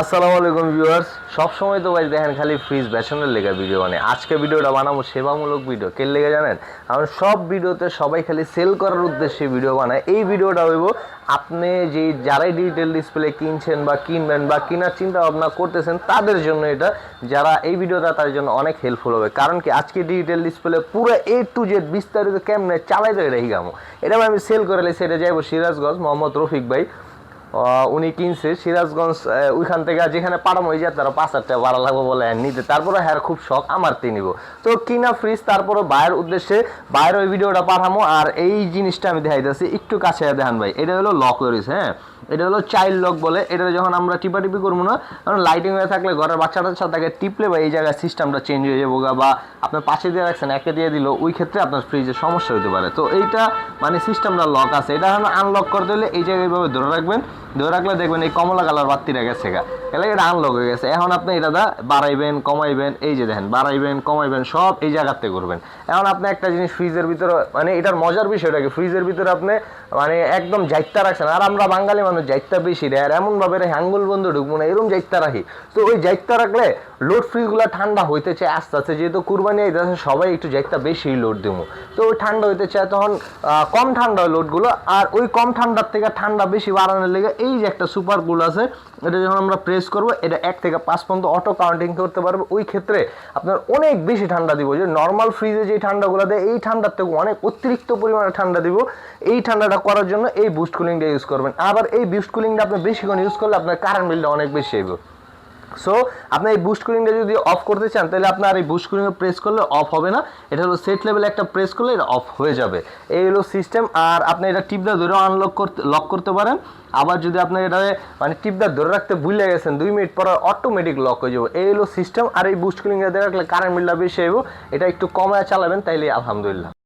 আসসালামু আলাইকুম ভিউয়ার্স। সবসময় তো ভাই দেখেন খালি ফ্রিজ বেসনের লেগে ভিডিও মানে আজকে ভিডিওটা বানাবো সেবামূলক ভিডিও। কে লেগে জানেন? কারণ সব ভিডিওতে সবাই খালি সেল করার উদ্দেশ্যে ভিডিও বানায়। এই ভিডিওটা হইব, আপনি যে যারাই ডিজিটাল ডিসপ্লে কিনছেন বা কিনবেন বা কেনার চিন্তা ভাবনা করতেছেন, তাদের জন্য এটা। যারা এই ভিডিওটা তার জন্য অনেক হেল্পফুল হবে। কারণ কি, আজকে ডিজিটাল ডিসপ্লে পুরো এ টু জেড বিস্তারিত কেমনে চালাই দেয় রেহি গামো এটা আমি সেল করে লেছি এটা যাইবো সিরাজগঞ্জ মোহাম্মদ রফিক ভাই। উনি কিনছে সিরাজগঞ্জ ওইখান থেকে যেখানে পাঠাম হয়ে যায় তারা পাঁচ হাজার টাকা ভাড়া লাগবে বলে নিতে। তারপরে হ্যাঁ খুব শখ, আমার তে নিব। তো কিনা ফ্রিজ তারপরে বায়ের উদ্দেশ্যে, বায়ের ওই ভিডিওটা পাঠামো। আর এই জিনিসটা আমি দেখাইতেছি, একটু কাছে দেখান ভাই, এটা হলো লক রয়েছে হ্যাঁ? এটা হলো চাইল্ড লক বলে। এটা যখন আমরা টিপাটিপি করব না কারণ লাইটিং হয়ে থাকলে ঘরের বাচ্চাটা সাথে তাকে টিপলে বা এই জায়গায় সিস্টেমটা চেঞ্জ হয়ে যাব বা আপনার পাশে দিয়ে রাখছেন, একে দিয়ে দিল, ওই ক্ষেত্রে আপনার ফ্রিজের সমস্যা হতে পারে। তো এইটা মানে সিস্টেমটা লক আছে। এটা আনলক করতে হলে এই জায়গায় এইভাবে ধরে রাখবেন। ধরে রাখলে দেখবেন এই কমলা কালার বাত্তিটা গেছে গা। এলে এটা আনলক হয়ে গেছে। এখন আপনি এটা দা বাড়াইবেন, কমাইবেন, এই যে দেখেন, বাড়াইবেন, কমাইবেন, সব এই জায়গাতে করবেন। এখন আপনি একটা জিনিস ফ্রিজের ভিতরে মানে এটার মজার বিষয়টা কি? ফ্রিজের ভিতরে আপনি মানে একদম যাইত্যা রাখছেন। আর আমরা বাঙালি মানুষ যাইত্যা বেশি রে আর এমন ভাবে রেখে আঙ্গুল বন্ধ ঢুকবো না এরকম যাইত্যা রাখি। তো ওই যাইত্যা রাখলে লোড ফ্রিজগুলো ঠান্ডা হইতে চায় আস্তে আস্তে যেহেতু কুরবানি আইতেছে সবাই একটু যাইত্যা বেশি লোড দেবো তো ওই ঠান্ডা হইতে চায় তখন কম ঠান্ডা হয় লোডগুলো আর ওই কম ঠান্ডার থেকে ঠান্ডা বেশি বাড়ানোর লেগে এই যে একটা সুপার কুল আছে, এটা যখন আমরা প্রেস করব, এটা এক থেকে পাঁচ পর্যন্ত অটো কাউন্টিং করতে পারবে। ওই ক্ষেত্রে আপনার অনেক বেশি ঠান্ডা দিব, যে নর্মাল ফ্রিজে যে ঠান্ডাগুলো দেয়, এই ঠান্ডার থেকে অনেক অতিরিক্ত পরিমাণে ঠান্ডা দিব। এই ঠান্ডাটা করার জন্য এই বুস্ট কুলিংটা ইউজ করবেন। আবার এই বুস্ট কুলিংটা আপনি বেশিক্ষণ ইউজ করলে আপনার কারেন্ট বিলটা অনেক বেশি আইব সো আপনি এই বুস্ট কুলিংটা যদি অফ করতে চান, তাহলে আপনার এই বুস্ট কুলিং প্রেস করলে অফ হবে না। এটা হলো সেট লেভেলে একটা প্রেস করলে এটা অফ হয়ে যাবে। এই হলো সিস্টেম আর আপনি এটা টিপটা ধরে আনলক করতে লক করতে পারেন। আবার যদি আপনি এটা মানে টিপটা ধরে রাখতে ভুলে গেছেন, দুই মিনিট পর অটোমেটিক লক হয়ে যাবে। এই হলো সিস্টেম আর এই বুস্ট কুলিংটা ধরে রাখলে কারেন্ট বিলটা বেশি আইব এটা একটু কমায় চালাবেন তাইলে আলহামদুলিল্লাহ।